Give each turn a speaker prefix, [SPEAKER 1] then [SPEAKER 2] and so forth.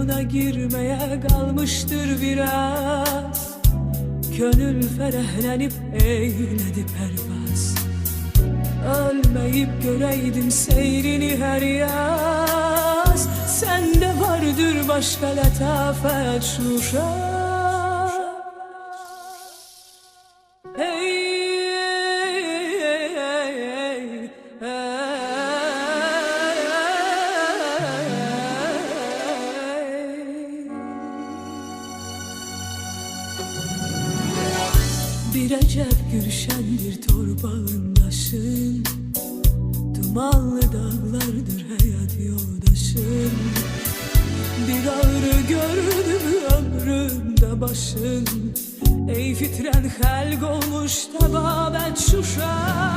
[SPEAKER 1] Koynuna girmeye kalmıştır biraz. Gönül ferehlenip eyledi pervaz. Ölmeyip göreydim seyrini her yaz. Sende vardır başka letafet şuşa hey, Bir acep gülşendir torbağındaşın Dumanlı dağlardır hayat yoldaşın. Bir ağrı gördüm ömrümde başın? Ey fitren helg olmuş Bir acep gülşendir